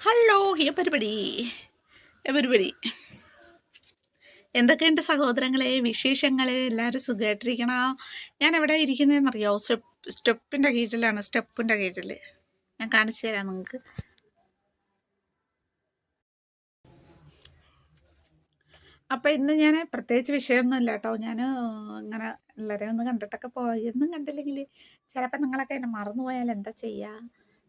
Hello ഹിയ പരിപാടി. പരിപാടി. എന്തൊക്കെയുണ്ട് സഹോദരങ്ങളെ വിശേഷങ്ങൾ എല്ലാവരും സുഖമായിട്ടിരിക്കണോ ഞാൻ എവിടെ ഇരിക്കുന്നതെന്നറിയോ സ്റ്റെപ്പ് സ്റ്റെപ്പിന്റെ കീഴിലാണ് സ്റ്റെപ്പിന്റെ കീഴിൽ ഞാൻ കാണിച്ചു തരാം നിങ്ങൾക്ക്. അപ്പം ഇന്ന് ഞാൻ പ്രത്യേകിച്ച് വിഷയമൊന്നുമില്ല കേട്ടോ. ഞാൻ ഇങ്ങനെ എല്ലാവരെയും ഒന്ന് കണ്ടിട്ടൊക്കെ പോയി. എന്നും കണ്ടില്ലെങ്കിൽ ചിലപ്പോൾ നിങ്ങളൊക്കെ എന്നെ മറന്നുപോയാൽ എന്താ ചെയ്യുക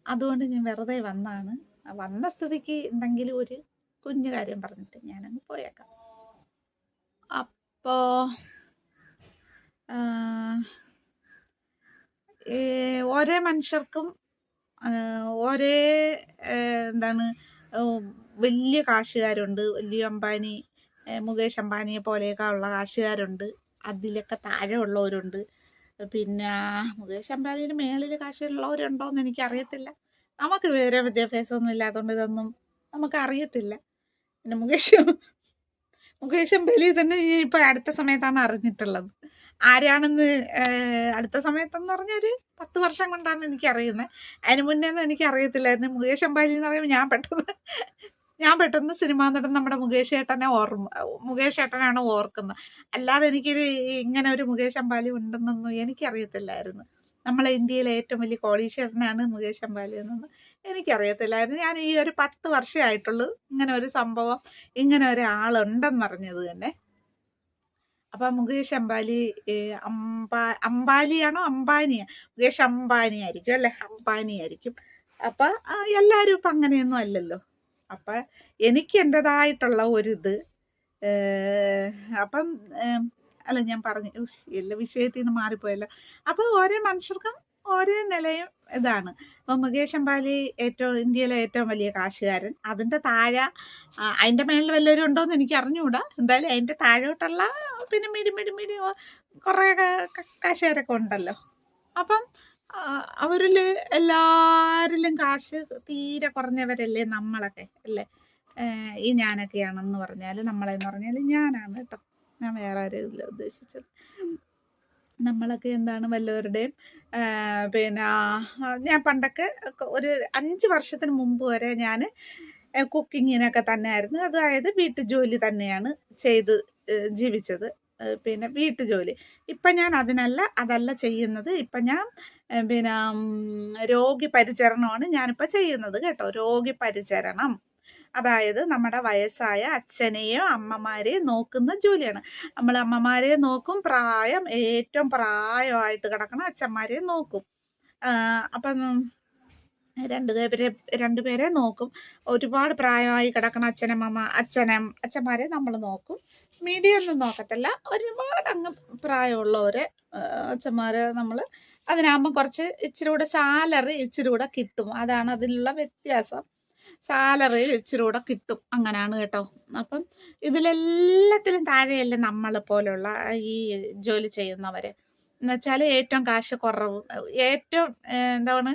അതുകൊണ്ട് ഞാൻ വെറുതെ വന്നാണ്. വന്ന സ്ഥിതിക്ക് എന്തെങ്കിലും ഒരു കുഞ്ഞു കാര്യം പറഞ്ഞിട്ട് ഞാനങ്ങ് പോയേക്കാം. അപ്പോൾ ഓരോ മനുഷ്യർക്കും ഒരേ എന്താണ് വലിയ കാശുകാരുണ്ട്. വലിയ അംബാനി മുകേഷ് അംബാനിയെ പോലെയൊക്കെ ഉള്ള കാശുകാരുണ്ട്. അതിലൊക്കെ താഴെ ഉള്ളവരുണ്ട് പിന്നെ മുകേഷ് അംബാനിയുടെ മേളിൽ കാശുള്ളവരുണ്ടോ എന്ന് എനിക്കറിയത്തില്ല. നമുക്ക് വിവര വിദ്യാഭ്യാസമൊന്നും ഇല്ലാത്തതുകൊണ്ട് ഇതൊന്നും നമുക്ക് അറിയത്തില്ല പിന്നെ മുകേഷ് മുകേഷ് ബലി തന്നെ ഇപ്പം അടുത്ത സമയത്താണ് അറിഞ്ഞിട്ടുള്ളത്. ആരാണെന്ന് അടുത്ത സമയത്തെന്ന് പറഞ്ഞൊരു പത്ത് വർഷം കൊണ്ടാണ് എനിക്ക് അറിയുന്നത് അതിന് മുന്നേ ഒന്നും എനിക്കറിയത്തില്ലായിരുന്നു. മുകേഷ് അംബാലി എന്ന് പറയുമ്പോൾ ഞാൻ പെട്ടെന്ന് ഞാൻ പെട്ടെന്ന് സിനിമാ നടൻ നമ്മുടെ മുകേഷ് ഏട്ടനെ ഓർമ്മ മുകേഷ് ഏട്ടനാണ് ഓർക്കുന്നത്. അല്ലാതെ എനിക്കൊരു ഇങ്ങനെ ഒരു മുകേഷ് അംബാലി ഉണ്ടെന്നൊന്നും എനിക്കറിയത്തില്ലായിരുന്നു. നമ്മളെ ഇന്ത്യയിലെ ഏറ്റവും വലിയ കോടീശ്വരനാണ് മുകേഷ് അംബാനി എന്നൊന്നും എനിക്കറിയത്തില്ലായിരുന്നു. ഞാൻ ഈ ഒരു പത്ത് വർഷമായിട്ടുള്ളൂ ഇങ്ങനെ ഒരു സംഭവം ഇങ്ങനെ ഒരാളുണ്ടെന്നറിഞ്ഞത് തന്നെ. അപ്പം മുകേഷ് ഏഹ്, അംബാ അംബാലിയാണോ അംബാനിയാ? മുകേഷ് അംബാനി ആയിരിക്കും അല്ലേ? അംബാനി ആയിരിക്കും അപ്പം എല്ലാവരും ഇപ്പം അങ്ങനെയൊന്നും അല്ലല്ലോ. അപ്പം എനിക്ക് എന്റെതായിട്ടുള്ള ഒരിത് അപ്പം അല്ല ഞാൻ പറഞ്ഞു എല്ലാ വിഷയത്തിൽ നിന്ന് മാറിപ്പോയല്ലോ. അപ്പോൾ ഓരോ മനുഷ്യർക്കും ഓരോ നിലയും ഇതാണ്. ഇപ്പം മുകേഷ് അംബാനി ഏറ്റവും ഇന്ത്യയിലെ ഏറ്റവും വലിയ കാശുകാരൻ. അതിന്റെ താഴെ അതിന്റെ മേളിൽ വല്ലവരും ഉണ്ടോ എന്ന് എനിക്ക് അറിഞ്ഞുകൂടാ. എന്തായാലും അതിന്റെ താഴോട്ടുള്ള പിന്നെ മിടി മിടി മിടി കുറേ കാശുകാരൊക്കെ ഉണ്ടല്ലോ. അപ്പം അവരിൽ എല്ലാവരിലും കാശ് തീരെ കുറഞ്ഞവരല്ലേ നമ്മളൊക്കെ അല്ലേ? ഈ ഞാനൊക്കെയാണെന്ന് പറഞ്ഞാൽ നമ്മളെന്ന് പറഞ്ഞാൽ ഞാനാണ് കേട്ടോ. ഞാൻ വേറെ ആരെയല്ല ഉദ്ദേശിച്ചത്? നമ്മളൊക്കെ എന്താണ് വല്ലവരുടെയും പിന്നെ ഞാൻ പണ്ടൊക്കെ ഒരു അഞ്ച് വർഷത്തിന് മുമ്പ് വരെ ഞാൻ കുക്കിങ്ങിനൊക്കെ തന്നെയായിരുന്നു. അതായത് വീട്ടുജോലി തന്നെയാണ് ചെയ്ത് ജീവിച്ചത്. പിന്നെ വീട്ടുജോലി ഇപ്പം ഞാൻ അതിനല്ല അതല്ല ചെയ്യുന്നത്. ഇപ്പം ഞാൻ പിന്നെ രോഗി പരിചരണമാണ് ഞാനിപ്പോൾ ചെയ്യുന്നത് കേട്ടോ. രോഗി പരിചരണം. അതായത് നമ്മുടെ വയസ്സായ അച്ഛനെയോ അമ്മമാരെയോ നോക്കുന്ന ജോലിയാണ്. നമ്മൾ അമ്മമാരെ നോക്കും പ്രായം ഏറ്റവും പ്രായമായിട്ട് കിടക്കണ അച്ഛന്മാരെ നോക്കും. അപ്പം രണ്ട് പേരെ രണ്ട് പേരെ നോക്കും. ഒരുപാട് പ്രായമായി കിടക്കണ അച്ഛനമ്മ അച്ഛനെ അച്ഛന്മാരെ നമ്മൾ നോക്കും. മീഡിയ ഒന്നും നോക്കത്തില്ല. ഒരുപാട് അങ്ങ് പ്രായമുള്ളവരെ അച്ഛന്മാരെ നമ്മൾ അതിനാകുമ്പോൾ കുറച്ച് ഇച്ചിരി കൂടെ സാലറി ഇച്ചിരി കൂടെ കിട്ടും. അതാണ് അതിലുള്ള വ്യത്യാസം. സാലറി ഇച്ചിരി കൂടെ കിട്ടും. അങ്ങനെയാണ് കേട്ടോ. അപ്പം ഇതിലെല്ലാത്തിലും താഴെയല്ലേ നമ്മളെ പോലുള്ള ഈ ജോലി ചെയ്യുന്നവർ എന്നുവെച്ചാൽ ഏറ്റവും കാശ് കുറവ് ഏറ്റവും എന്താണ്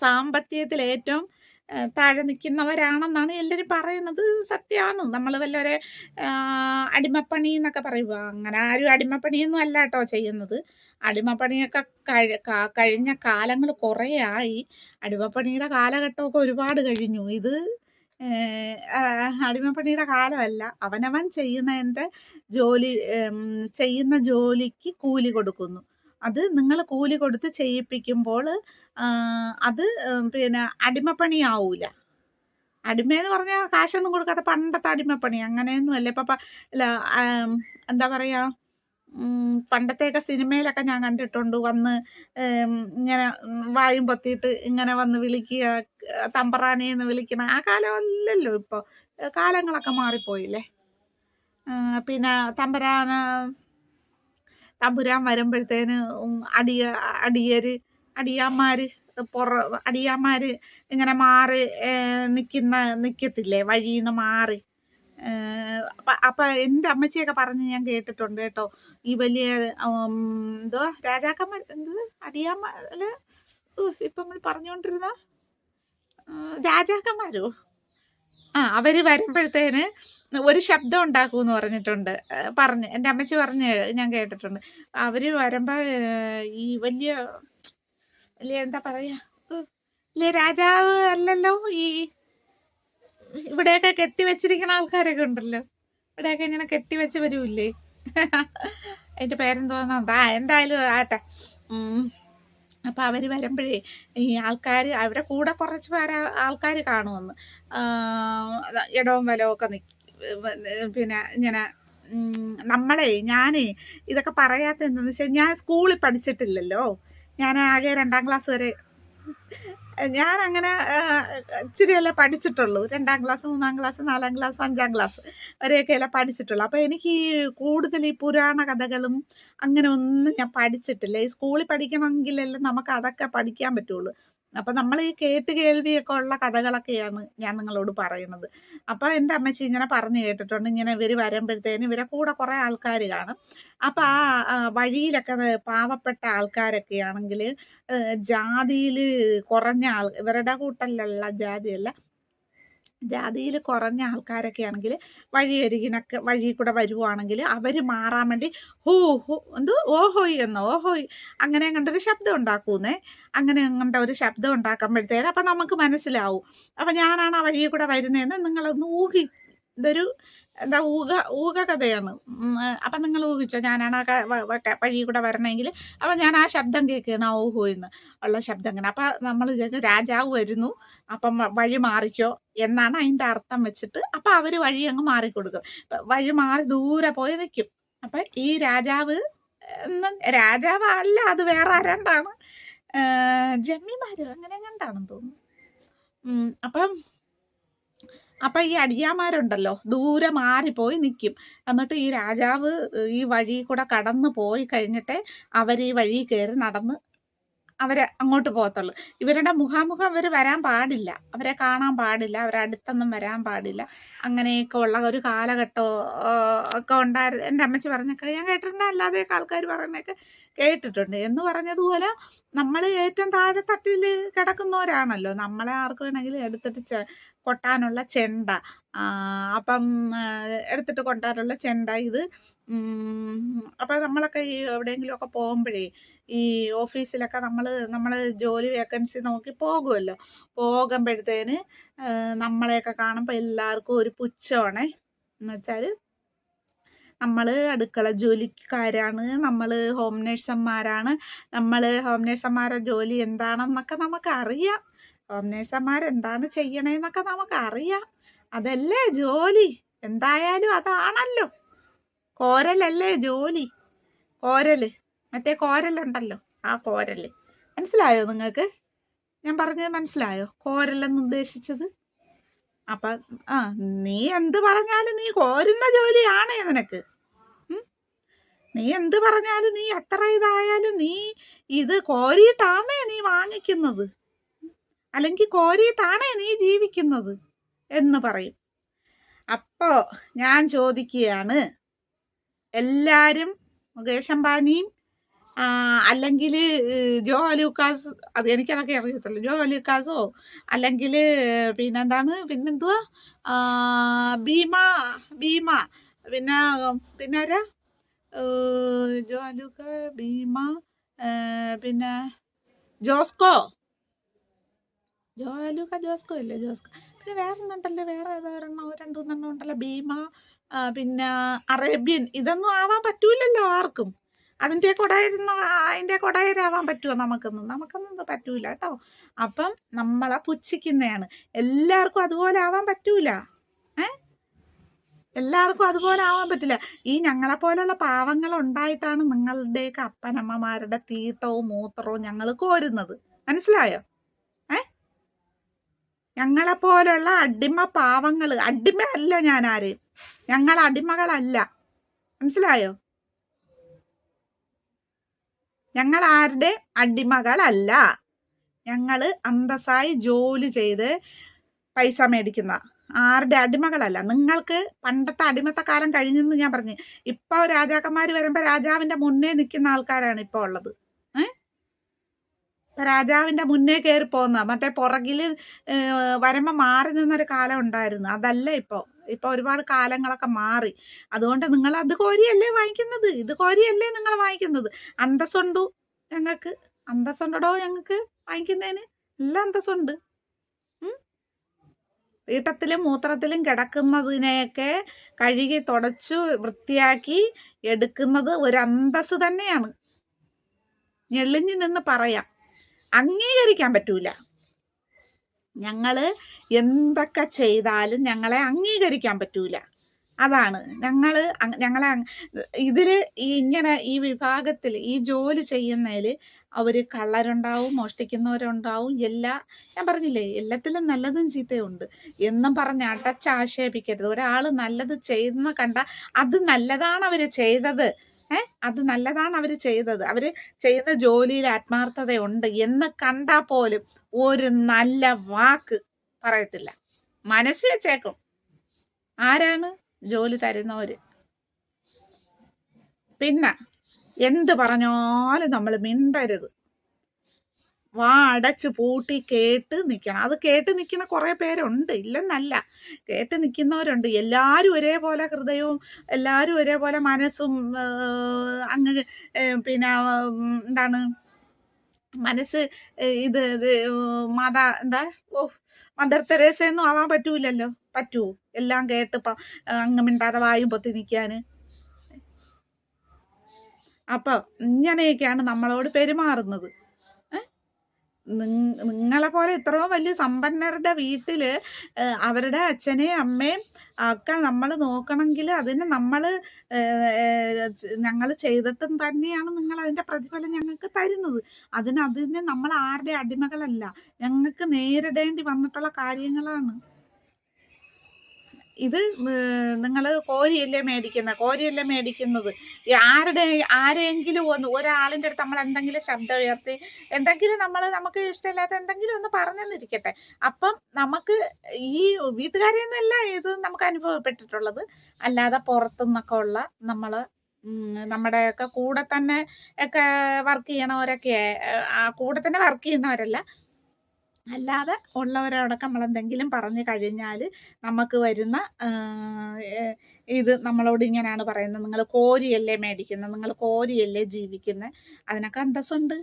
സാമ്പത്തികത്തിൽ ഏറ്റവും താഴെ നിൽക്കുന്നവരാണെന്നാണ് എല്ലാവരും പറയുന്നത്. സത്യമാണ്. നമ്മൾ വല്ലവരെ അടിമപ്പണി എന്നൊക്കെ പറയുക. അങ്ങനെ ആരും അടിമപ്പണിയൊന്നും അല്ല കേട്ടോ ചെയ്യുന്നത്. അടിമപ്പണിയൊക്കെ കഴി കഴിഞ്ഞ കാലങ്ങൾ കുറേ ആയി. അടിമപ്പണിയുടെ കാലഘട്ടമൊക്കെ ഒരുപാട് കഴിഞ്ഞു. ഇത് അടിമപ്പണിയുടെ കാലമല്ല. അവനവൻ ചെയ്യുന്നതിന്റെ ജോലി ചെയ്യുന്ന ജോലിക്ക് കൂലി കൊടുക്കുന്നു. അത് നിങ്ങൾ കൂലി കൊടുത്ത് ചെയ്യിപ്പിക്കുമ്പോൾ അത് പിന്നെ അടിമപ്പണിയാവൂല. അടിമയെന്ന് പറഞ്ഞാൽ കാശൊന്നും കൊടുക്കാത്ത പണ്ടത്തെ അടിമപ്പണി അങ്ങനെയൊന്നും അല്ല. ഇപ്പം അല്ല എന്താ പറയുക പണ്ടത്തെയൊക്കെ സിനിമയിലൊക്കെ ഞാൻ കണ്ടിട്ടുണ്ട്. വന്ന് ഇങ്ങനെ വായും പൊത്തിയിട്ട് ഇങ്ങനെ വന്ന് വിളിക്കുക തമ്പറാനെന്ന് വിളിക്കുന്ന ആ കാലമല്ലല്ലോ ഇപ്പോൾ കാലങ്ങളൊക്കെ മാറിപ്പോയില്ലേ? പിന്നെ തമ്പരാന തമ്പുരാൻ വരുമ്പോഴത്തേന് അടിയ അടിയര് അടിയാന്മാർ പുറ അടിയാന്മാർ ഇങ്ങനെ മാറി നിൽക്കുന്ന നിൽക്കത്തില്ലേ വഴിയിൽ നിന്ന് മാറി. അപ്പം അപ്പം എന്റെ അമ്മച്ചിയൊക്കെ പറഞ്ഞ് ഞാൻ കേട്ടിട്ടുണ്ട് കേട്ടോ. ഈ വലിയ എന്തോ രാജാക്കന്മാർ എന്ത് അടിയാമ്മ അല്ല ഇപ്പം നമ്മൾ പറഞ്ഞുകൊണ്ടിരുന്ന രാജാക്കന്മാരോ? ആ അവർ വരുമ്പോഴത്തേന് ഒരു ശബ്ദം ഉണ്ടാക്കുമെന്ന് പറഞ്ഞിട്ടുണ്ട്. ആ, പറഞ്ഞ് എന്റെ അമ്മച്ചി പറഞ്ഞ് ഞാൻ കേട്ടിട്ടുണ്ട്. അവർ വരുമ്പോൾ ഈ വലിയ വലിയ എന്താ പറയുക വലിയ രാജാവ് അല്ലല്ലോ ഈ ഇവിടെയൊക്കെ കെട്ടിവെച്ചിരിക്കുന്ന ആൾക്കാരൊക്കെ ഉണ്ടല്ലോ. ഇവിടെയൊക്കെ ഇങ്ങനെ കെട്ടിവെച്ച് വരൂല്ലേ അതിന്റെ പേരെന്തോന്നാ എന്തായാലും ആട്ടെ. അപ്പോൾ അവർ വരുമ്പോഴേ ഈ ആൾക്കാർ അവരെ കൂടെ കുറച്ച് പേരെ ആൾക്കാർ കാണുമെന്ന്. ഇടവും വലവും നിൽക്കും പിന്നെ ഇങ്ങനെ നമ്മളെ ഞാനേ ഇതൊക്കെ പറയാത്ത എന്താണെന്ന് വെച്ചാൽ ഞാൻ സ്കൂളിൽ പഠിച്ചിട്ടില്ലല്ലോ. ഞാൻ ആകെ രണ്ടാം ക്ലാസ് വരെ ഞാൻ അങ്ങനെ ഇച്ചിരിയല്ലേ പഠിച്ചിട്ടുള്ളൂ. രണ്ടാം ക്ലാസ് മൂന്നാം ക്ലാസ് നാലാം ക്ലാസ് അഞ്ചാം ക്ലാസ് വരെയൊക്കെ അല്ലേ പഠിച്ചിട്ടുള്ളൂ. അപ്പോൾ എനിക്ക് ഈ കൂടുതൽ ഈ പുരാണ കഥകളും അങ്ങനെ ഒന്നും ഞാൻ പഠിച്ചിട്ടില്ല. ഈ സ്കൂളിൽ പഠിക്കണമെങ്കിലല്ലേ നമുക്ക് അതൊക്കെ പഠിക്കാൻ പറ്റുള്ളൂ. അപ്പം നമ്മൾ ഈ കേട്ട് കേൾവിയൊക്കെ ഉള്ള കഥകളൊക്കെയാണ് ഞാൻ നിങ്ങളോട് പറയുന്നത്. അപ്പോൾ എന്റെ അമ്മച്ചി ഇങ്ങനെ പറഞ്ഞു കേട്ടിട്ടുണ്ട്. ഇങ്ങനെ ഇവർ വരുമ്പോഴത്തേനും ഇവരെ കൂടെ കുറേ ആൾക്കാർ കാണും. അപ്പോൾ ആ വഴിയിലൊക്കെ പാവപ്പെട്ട ആൾക്കാരൊക്കെ ആണെങ്കിൽ ജാതിയിൽ കുറഞ്ഞ ആൾ ഇവരുടെ കൂട്ടലിലുള്ള ജാതിയല്ല ജാതിയിൽ കുറഞ്ഞ ആൾക്കാരൊക്കെ ആണെങ്കിൽ വഴിയരികിനൊക്കെ വഴി കൂടെ വരുവാണെങ്കിൽ അവർ മാറാൻ വേണ്ടി ഹൂ ഹൂ എന്തോ ഓഹോയ് എന്നോ ഓഹോയ് അങ്ങനെ കണ്ടൊരു ശബ്ദം ഉണ്ടാക്കൂന്നേ. അങ്ങനെ കണ്ട ഒരു ശബ്ദം ഉണ്ടാക്കുമ്പോഴത്തേനും അപ്പം നമുക്ക് മനസ്സിലാവും. അപ്പം ഞാനാണ് ആ വഴിയിൽ കൂടെ വരുന്നതെന്ന് നിങ്ങളൊന്ന് ഊഹി ഇതൊരു എന്താ ഊക ഊക കഥയാണ് അപ്പം നിങ്ങൾ ഊഹിച്ചോ ഞാനാണ് ആ വഴി കൂടെ വരണമെങ്കിൽ അപ്പം ഞാൻ ആ ശബ്ദം കേൾക്കുകയാണ് ആ ഓഹോ എന്ന് ഉള്ള ശബ്ദം അങ്ങനെ അപ്പം നമ്മൾ രാജാവ് വരുന്നു അപ്പം വഴി മാറിക്കോ എന്നാണ് അതിന്റെ അർത്ഥം വെച്ചിട്ട് അപ്പം അവർ വഴി അങ്ങ് മാറിക്കൊടുക്കും. വഴി മാറി ദൂരെ പോയി നിൽക്കും അപ്പം ഈ രാജാവ് രാജാവല്ല അത് വേറെ ആരാണ്ടാണ്? ജമ്മിമാരോ? അങ്ങനെ കണ്ടാണെന്ന് തോന്നുന്നു. അപ്പം അപ്പം ഈ അടിയാമാരുണ്ടല്ലോ ദൂരെ മാറിപ്പോയി നിൽക്കും എന്നിട്ട് ഈ രാജാവ് ഈ വഴി കൂടെ കടന്നു പോയി കഴിഞ്ഞിട്ടേ അവർ ഈ വഴി കയറി നടന്ന് അവരെ അങ്ങോട്ട് പോകത്തുള്ളൂ. ഇവരുടെ മുഖാമുഖം അവർ വരാൻ പാടില്ല. അവരെ കാണാൻ പാടില്ല. അവരെ അടുത്തൊന്നും വരാൻ പാടില്ല. അങ്ങനെയൊക്കെ ഉള്ള ഒരു കാലഘട്ടം ഒക്കെ ഉണ്ടായിരുന്നു എന്റെ അമ്മച്ചി പറഞ്ഞൊക്കെ ഞാൻ കേട്ടിട്ടുണ്ട്. അല്ലാതെയൊക്കെ ആൾക്കാർ പറയുന്നതൊക്കെ കേട്ടിട്ടുണ്ട്. എന്ന് പറഞ്ഞതുപോലെ നമ്മൾ ഏറ്റവും താഴെ തട്ടിൽ കിടക്കുന്നവരാണല്ലോ. നമ്മളെ ആർക്ക് വേണമെങ്കിലും എടുത്തിട്ട് കൊട്ടാനുള്ള ചെണ്ട അപ്പം എടുത്തിട്ട് കൊണ്ടാറുള്ള ചെണ്ട ഇത്. അപ്പം നമ്മളൊക്കെ ഈ എവിടെയെങ്കിലുമൊക്കെ പോകുമ്പോഴേ ഈ ഓഫീസിലൊക്കെ നമ്മൾ നമ്മൾ ജോലി വേക്കൻസി നോക്കി പോകുമല്ലോ. പോകുമ്പോഴത്തേന് നമ്മളെയൊക്കെ കാണുമ്പോൾ എല്ലാവർക്കും ഒരു പുച്ഛമാണേ. എന്ന് വെച്ചാൽ നമ്മൾ അടുക്കള ജോലിക്കാരാണ് നമ്മൾ ഹോം നേഴ്സന്മാരാണ് നമ്മൾ ഹോം നേഴ്സന്മാരുടെ ജോലി എന്താണെന്നൊക്കെ നമുക്കറിയാം. ഹോം നേഴ്സന്മാരെന്താണ് ചെയ്യണേന്നൊക്കെ നമുക്കറിയാം. അതല്ലേ ജോലി? എന്തായാലും അതാണല്ലോ. കോരലല്ലേ ജോലി? കോരൽ. മറ്റേ കോരലുണ്ടല്ലോ ആ കോരൽ. മനസ്സിലായോ നിങ്ങൾക്ക്? ഞാൻ പറഞ്ഞത് മനസ്സിലായോ? കോരലെന്ന് ഉദ്ദേശിച്ചത്? അപ്പം ആ നീ എന്ത് പറഞ്ഞാലും നീ കോരുന്ന ജോലിയാണ് നിനക്ക്. നീ എന്ത് പറഞ്ഞാലും നീ എത്ര ഇതായാലും നീ ഇത് കോരിയിട്ടാണേ നീ വാങ്ങിക്കുന്നത്. അല്ലെങ്കിൽ കോരിയിട്ടാണേ നീ ജീവിക്കുന്നത്. എന്ന് പറയും. അപ്പോ ഞാൻ ചോദിക്കുകയാണ് എല്ലാരും മുകേഷ് അംബാനിയും അല്ലെങ്കിൽ ജോ അലൂക്കാസ് അത് എനിക്കതൊക്കെ അറിയത്തുള്ളൂ. ജോ അലൂക്കാസോ അല്ലെങ്കിൽ പിന്നെന്താണ് പിന്നെന്തുവാ? ഭീമ ഭീമ പിന്നെ പിന്നെ ആരാ? ജോ അലൂക്ക ഭീമ പിന്നെ ജോസ്കോ. ജോ അലൂക്ക ജോസ്കോ ഇല്ലേ? ജോസ്കോ. പിന്നെ വേറെ ഒന്നുണ്ടല്ലോ വേറെ ഏതോ ഒരെണ്ണം രണ്ടു മൂന്നെണ്ണം ഉണ്ടല്ലോ. ഭീമ പിന്നെ അറേബ്യൻ. ഇതൊന്നും ആവാൻ പറ്റൂലല്ലോ ആർക്കും. അതിന്റെ കൊടയിരുന്ന അതിന്റെ കൊടയരാവാൻ പറ്റുമോ നമുക്കൊന്നും? നമുക്കൊന്നും പറ്റൂല കേട്ടോ. അപ്പം നമ്മളെ പുച്ഛിക്കുന്നതാണ്. എല്ലാവർക്കും അതുപോലെ ആവാൻ പറ്റൂല. ഏ? എല്ലാവർക്കും അതുപോലെ ആവാൻ പറ്റില്ല. ഈ ഞങ്ങളെ പോലുള്ള പാവങ്ങൾ ഉണ്ടായിട്ടാണ് നിങ്ങളുടെയൊക്കെ അപ്പനമ്മമാരുടെ തീട്ടവും മൂത്രവും ഞങ്ങൾ കോരുന്നത്. മനസ്സിലായോ? ഞങ്ങളെ പോലെയുള്ള അടിമ പാവങ്ങൾ അടിമയല്ല ഞാൻ ആരെയും ഞങ്ങൾ അടിമകളല്ല. മനസ്സിലായോ? ഞങ്ങൾ ആരുടെ അടിമകളല്ല. ഞങ്ങൾ അന്തസ്സായി ജോലി ചെയ്ത് പൈസ മേടിക്കുന്ന ആരുടെ അടിമകളല്ല. നിങ്ങൾക്ക് പണ്ടത്തെ അടിമത്ത കാലം കഴിഞ്ഞെന്ന് ഞാൻ പറഞ്ഞു. ഇപ്പോൾ രാജാക്കന്മാർ വരുമ്പോൾ രാജാവിന്റെ മുന്നേ നിൽക്കുന്ന ആൾക്കാരാണ് ഇപ്പോൾ ഉള്ളത്. ഇപ്പൊ രാജാവിന്റെ മുന്നേ കയറി പോകുന്ന മറ്റേ പുറകിൽ വരുമ്പോൾ മാറി നിന്നൊരു കാലം ഉണ്ടായിരുന്നു. അതല്ല ഇപ്പോൾ ഇപ്പോൾ ഒരുപാട് കാലങ്ങളൊക്കെ മാറി. അതുകൊണ്ട് നിങ്ങൾ അത് കോരിയല്ലേ വാങ്ങിക്കുന്നത്? ഇത് കോരിയല്ലേ നിങ്ങൾ വാങ്ങിക്കുന്നത്? അന്തസ്സുണ്ടു ഞങ്ങൾക്ക്? അന്തസ്സുണ്ടോ ഞങ്ങൾക്ക് വാങ്ങിക്കുന്നതിന്? എല്ലാം അന്തസ്സുണ്ട്. വീട്ടത്തിലും മൂത്രത്തിലും കിടക്കുന്നതിനെയൊക്കെ കഴുകി തുടച്ചു വൃത്തിയാക്കി എടുക്കുന്നത് ഒരു അന്തസ് തന്നെയാണ്. ഞെളിഞ്ഞു നിന്ന് പറയാം. അംഗീകരിക്കാൻ പറ്റൂല. ഞങ്ങൾ എന്തൊക്കെ ചെയ്താലും ഞങ്ങളെ അംഗീകരിക്കാൻ പറ്റൂല. അതാണ്. ഞങ്ങൾ ഞങ്ങളെ ഇതിൽ ഈ ഇങ്ങനെ ഈ വിഭാഗത്തിൽ ഈ ജോലി ചെയ്യുന്നതിൽ അവർ കള്ളരുണ്ടാവും മോഷ്ടിക്കുന്നവരുണ്ടാവും എല്ലാ ഞാൻ പറഞ്ഞില്ലേ എല്ലാത്തിലും നല്ലതും ചീത്തയുണ്ട്. എന്നും പറഞ്ഞ് അടച്ചാക്ഷേപിക്കരുത് ഒരാൾ നല്ലത് ചെയ്യുന്ന കണ്ട അത് നല്ലതാണ് അവർ ചെയ്തത്. ഏ? അത് നല്ലതാണ് അവർ ചെയ്തത്. അവർ ചെയ്യുന്ന ജോലിയിൽ ആത്മാർത്ഥതയുണ്ട് എന്ന് കണ്ടാൽ പോലും ഒരു നല്ല വാക്ക് പറയത്തില്ല. മനസ്സിൽ വെച്ചേക്കും. ആരാണ് ജോലി തരുന്നവർ പിന്നെ എന്ത് പറഞ്ഞാലും നമ്മൾ മിണ്ടരുത്. വാ അടച്ച് പൂട്ടി കേട്ട് നിൽക്കണം. അത് കേട്ട് നിൽക്കുന്ന കുറേ പേരുണ്ട്. ഇല്ലെന്നല്ല. കേട്ട് നിൽക്കുന്നവരുണ്ട്. എല്ലാവരും ഒരേപോലെ ഹൃദയവും എല്ലാവരും ഒരേപോലെ മനസ്സും അങ്ങ് പിന്നെ എന്താണ്? മനസ്സ് ഇത് ഇത് മാതാ എന്താ? ഓ മദർ തെരേസയൊന്നും ആവാൻ പറ്റൂലല്ലോ. പറ്റുമോ എല്ലാം കേട്ട് അങ്ങ് മിണ്ടാതെ വായും പൊത്തി നിൽക്കാൻ അപ്പം ഇങ്ങനെയൊക്കെയാണ് നമ്മളോട് പെരുമാറുന്നത്. നിങ്ങളെ പോലെ ഇത്രയും വലിയ സമ്പന്നരുടെ വീട്ടിൽ അവരുടെ അച്ഛനെയും അമ്മയും ഒക്കെ നമ്മൾ നോക്കണമെങ്കിൽ അതിന് നമ്മൾ ഞങ്ങൾ ചെയ്തിട്ടും തന്നെയാണ് നിങ്ങൾ അതിന്റെ പ്രതിഫലം ഞങ്ങൾക്ക് തരുന്നത്. അതിന് അതിന് നമ്മൾ ആരുടെ അടിമകളല്ല. ഞങ്ങൾക്ക് നേരിടേണ്ടി വന്നിട്ടുള്ള കാര്യങ്ങളാണ്. ഇത് നിങ്ങൾ കോരിയല്ലേ മേടിക്കുന്നത് കോരിയല്ലേ മേടിക്കുന്നത്? ആരുടെ ആരെങ്കിലും ഒന്ന് ഒരാളിന്റെ അടുത്ത് നമ്മൾ എന്തെങ്കിലും ശബ്ദം ഉയർത്തി എന്തെങ്കിലും നമ്മൾ നമുക്ക് ഇഷ്ടമില്ലാത്ത എന്തെങ്കിലും ഒന്ന് പറഞ്ഞെന്നിരിക്കട്ടെ. അപ്പം നമുക്ക് ഈ വീട്ടുകാരിൽ നിന്നല്ല ഇത് നമുക്ക് അനുഭവപ്പെട്ടിട്ടുള്ളത്. അല്ലാതെ പുറത്തുനിന്നൊക്കെ ഉള്ള നമ്മൾ നമ്മുടെയൊക്കെ കൂടെ തന്നെ ഒക്കെ വർക്ക് ചെയ്യണവരൊക്കെ കൂടെ തന്നെ വർക്ക് ചെയ്യുന്നവരല്ല. അല്ലാതെ ഉള്ളവരോടൊക്കെ നമ്മൾ എന്തെങ്കിലും പറഞ്ഞു കഴിഞ്ഞാൽ നമുക്ക് വരുന്ന ഇത് നമ്മളോട് ഇങ്ങനെയാണ് പറയുന്നത്. നിങ്ങൾ കോരിയല്ലേ മേടിക്കുന്നത്. നിങ്ങൾ കോരിയല്ലേ ജീവിക്കുന്നത് അതിനൊക്കെ അന്തസ്സുണ്ട്.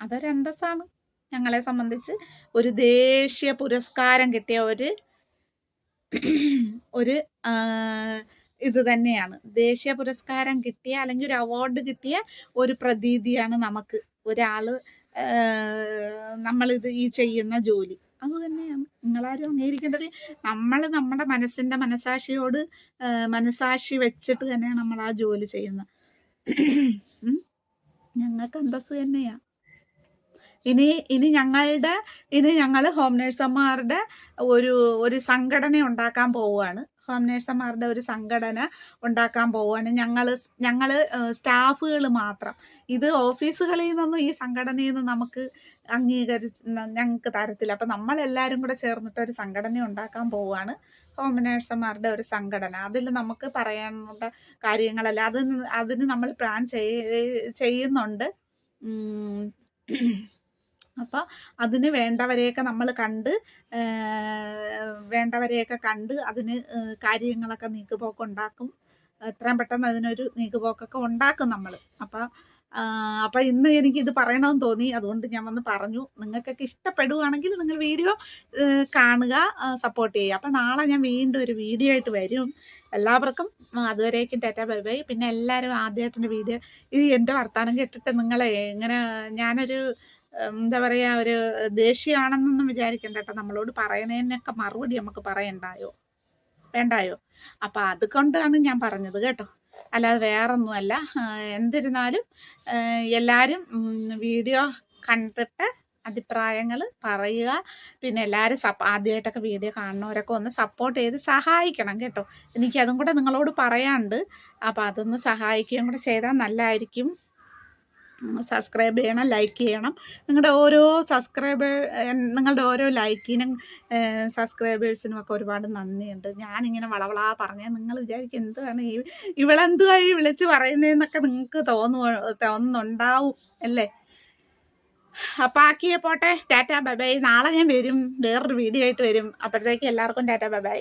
അതൊരു അന്തസ്സാണ്. ഞങ്ങളെ സംബന്ധിച്ച് ഒരു ദേശീയ പുരസ്കാരം കിട്ടിയ ഒരു ഒരു ഇത് തന്നെയാണ്. ദേശീയ പുരസ്കാരം കിട്ടിയ അല്ലെങ്കിൽ ഒരു അവാർഡ് കിട്ടിയ ഒരു പ്രതീതിയാണ് നമുക്ക്. ഒരാൾ നമ്മളിത് ഈ ചെയ്യുന്ന ജോലി. അത് തന്നെയാണ് നിങ്ങളാരും അംഗീകരിക്കേണ്ടത് നമ്മൾ നമ്മുടെ മനസ്സിന്റെ മനസാക്ഷിയോട് മനസാക്ഷി വെച്ചിട്ട് തന്നെയാണ് നമ്മൾ ആ ജോലി ചെയ്യുന്നത്. ഞങ്ങൾക്ക് അന്തസ് തന്നെയാണ് ഇനി ഇനി ഞങ്ങളുടെ ഇനി ഞങ്ങൾ ഹോം നേഴ്സന്മാരുടെ ഒരു ഒരു സംഘടന ഉണ്ടാക്കാൻ പോവുകയാണ്. ഹോം നേഴ്സന്മാരുടെ ഒരു സംഘടന ഉണ്ടാക്കാൻ പോവുകയാണ്. ഞങ്ങൾ ഞങ്ങൾ സ്റ്റാഫുകൾ മാത്രം. ഇത് ഓഫീസുകളിൽ നിന്നൊന്നും ഈ സംഘടനയിൽ നിന്ന് നമുക്ക് അംഗീകരിച്ച് ഞങ്ങൾക്ക് തരത്തില്ല. അപ്പം നമ്മളെല്ലാവരും കൂടെ ചേർന്നിട്ട് ഒരു സംഘടന ഉണ്ടാക്കാൻ പോവുകയാണ് ഹോം ഒരു സംഘടന. അതിൽ നമുക്ക് പറയാനുള്ള കാര്യങ്ങളല്ല അത് അതിന് നമ്മൾ പ്ലാൻ ചെയ്യുന്നുണ്ട്. അപ്പോൾ അതിന് വേണ്ടവരെയൊക്കെ നമ്മൾ കണ്ട് വേണ്ടവരെയൊക്കെ കണ്ട് അതിന് കാര്യങ്ങളൊക്കെ നീക്കുപോക്കുണ്ടാക്കും. എത്രയും പെട്ടെന്ന് അതിനൊരു നീക്കുപോക്കൊക്കെ ഉണ്ടാക്കും നമ്മൾ. അപ്പോൾ അപ്പോൾ ഇന്ന് എനിക്ക് ഇത് പറയണമെന്ന് തോന്നി. അതുകൊണ്ട് ഞാൻ വന്ന് പറഞ്ഞു. നിങ്ങൾക്കൊക്കെ ഇഷ്ടപ്പെടുകയാണെങ്കിൽ നിങ്ങൾ വീഡിയോ കാണുക സപ്പോർട്ട് ചെയ്യുക. അപ്പം നാളെ ഞാൻ വീണ്ടും ഒരു വീഡിയോ ആയിട്ട് വരും. എല്ലാവർക്കും അതുവരേക്കും ടാറ്റ ബൈ ബൈ. പിന്നെ എല്ലാവരും ആദ്യമായിട്ടെന്റെ വീഡിയോ ഇത് എന്റെ വർത്തമാനം കേട്ടിട്ട് നിങ്ങളെ ഇങ്ങനെ ഞാനൊരു എന്താ പറയുക ഒരു ദേഷ്യമാണെന്നൊന്നും വിചാരിക്കണ്ട കേട്ടോ. നമ്മളോട് പറയണേനൊക്കെ മറുപടി നമുക്ക് പറയണ്ടായോ? വേണ്ടായോ? അപ്പം അതുകൊണ്ടാണ് ഞാൻ പറഞ്ഞത് കേട്ടോ. അല്ലാതെ വേറൊന്നുമല്ല. എന്തിരുന്നാലും എല്ലാവരും വീഡിയോ കണ്ടിട്ട് അഭിപ്രായങ്ങൾ പറയുക. പിന്നെ എല്ലാവരും സപ്പ ആദ്യമായിട്ടൊക്കെ വീഡിയോ കാണുന്നവരൊക്കെ ഒന്ന് സപ്പോർട്ട് ചെയ്ത് സഹായിക്കണം കേട്ടോ. എനിക്കതും കൂടെ നിങ്ങളോട് പറയാണ്ട് അപ്പോൾ അതൊന്ന് സഹായിക്കുകയും കൂടെ ചെയ്താൽ നല്ലതായിരിക്കും സബ്സ്ക്രൈബ് ചെയ്യണം ലൈക്ക് ചെയ്യണം. നിങ്ങളുടെ ഓരോ സബ്സ്ക്രൈബർ നിങ്ങളുടെ ഓരോ ലൈക്കിനും സബ്സ്ക്രൈബേഴ്സിനും ഒക്കെ ഒരുപാട് നന്ദിയുണ്ട്. ഞാനിങ്ങനെ വളവളാ പറഞ്ഞാൽ നിങ്ങൾ വിചാരിക്കും എന്താണ് ഈ ഇവളെന്തുവായി വിളിച്ച് പറയുന്നതെന്നൊക്കെ നിങ്ങൾക്ക് തോന്നു തോന്നുന്നുണ്ടാവും അല്ലേ? അപ്പം ആക്കിയെ പോട്ടെ. Tata bye bye. നാളെ ഞാൻ വരും. വേറൊരു വീഡിയോ ആയിട്ട് വരും. അപ്പോഴത്തേക്ക് എല്ലാവർക്കും ടാറ്റ ബൈ ബൈ.